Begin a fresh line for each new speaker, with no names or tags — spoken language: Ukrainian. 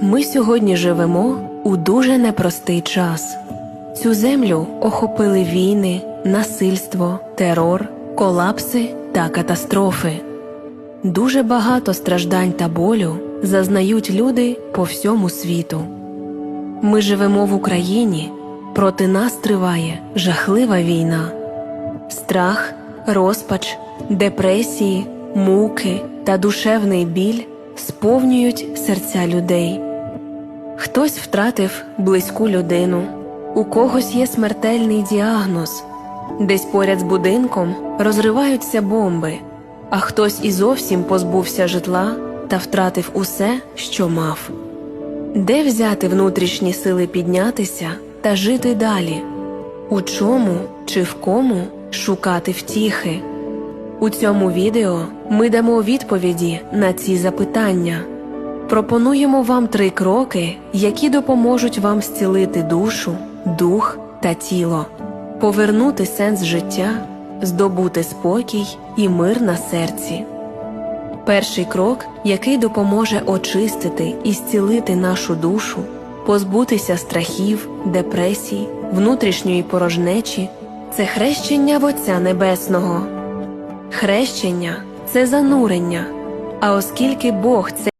Ми сьогодні живемо у дуже непростий час. Цю землю охопили війни, насильство, терор, колапси та катастрофи. Дуже багато страждань та болю зазнають люди по всьому світу. Ми живемо в Україні, проти нас триває жахлива війна. Страх, розпач, депресії, муки та душевний біль сповнюють серця людей. Хтось втратив близьку людину, у когось є смертельний діагноз, десь поряд з будинком розриваються бомби, а хтось і зовсім позбувся житла та втратив усе, що мав. Де взяти внутрішні сили піднятися та жити далі? У чому чи в кому шукати втіхи? У цьому відео ми дамо відповіді на ці запитання. Пропонуємо вам три кроки, які допоможуть вам зцілити душу, дух та тіло, повернути сенс життя, здобути спокій і мир на серці. Перший крок, який допоможе очистити і зцілити нашу душу, позбутися страхів, депресій, внутрішньої порожнечі, це хрещення в Отця Небесного. Хрещення це занурення, а оскільки Бог це